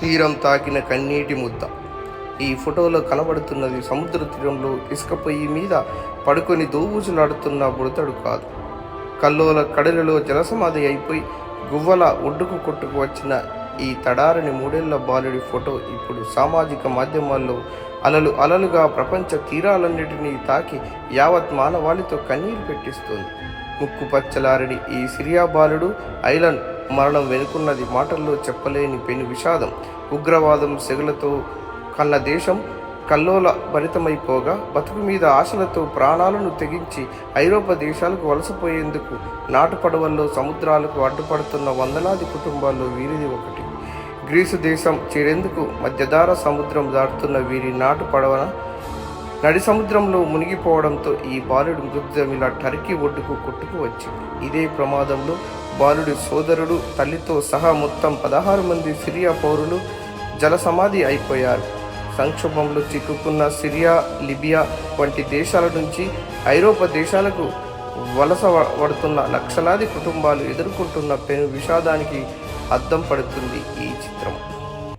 తీరం తాకిన కన్నీటి ముద్ద. ఈ ఫోటోలో కనబడుతున్నది సముద్ర తీరంలో ఇసుక పొయ్యి మీద పడుకొని దోబూచులాడుతున్న బుడతడు కాదు. కల్లోల కడలిలో జలసమాధి అయిపోయి గువ్వల ఒడ్డుకు కొట్టుకు వచ్చిన ఈ తడారని మూడేళ్ళ బాలుడి ఫోటో ఇప్పుడు సామాజిక మాధ్యమాల్లో అలలు అలలుగా ప్రపంచ తీరాలన్నిటినీ తాకి యావత్ మానవాళితో కన్నీరు పెట్టిస్తుంది. ముక్కు పచ్చలారడి ఈ సిరియా బాలుడు ఐలాండ్ మరణం వెనుకున్నది మాటల్లో చెప్పలేని పెను విషాదం. ఉగ్రవాదం సెగులతో కన్న దేశం కల్లోల భరితమైపోగా బతుకు మీద ఆశలతో ప్రాణాలను తెగించి ఐరోపా దేశాలకు వలసపోయేందుకు నాటు పడవల్లో సముద్రాలకు అడ్డుపడుతున్న వందలాది కుటుంబాల్లో వీరిది ఒకటి. గ్రీసు దేశం చేరేందుకు మధ్యధార సముద్రం దాటుతున్న వీరి నాటు పడవన నడి సముద్రంలో మునిగిపోవడంతో ఈ బాలుడి మృతదేహం ఇలా టర్కీ ఒడ్డుకు కొట్టుకు వచ్చింది. ఇదే ప్రమాదంలో బాలుడి సోదరుడు తల్లితో సహా మొత్తం పదహారు మంది సిరియా పౌరులు జలసమాధి అయిపోయారు. సంక్షోభంలో చిక్కుకున్న సిరియా లిబియా వంటి దేశాల నుంచి ఐరోపా దేశాలకు వలస పడుతున్న లక్షలాది కుటుంబాలు ఎదుర్కొంటున్న పెను విషాదానికి అద్దం పడుతుంది ఈ చిత్రం.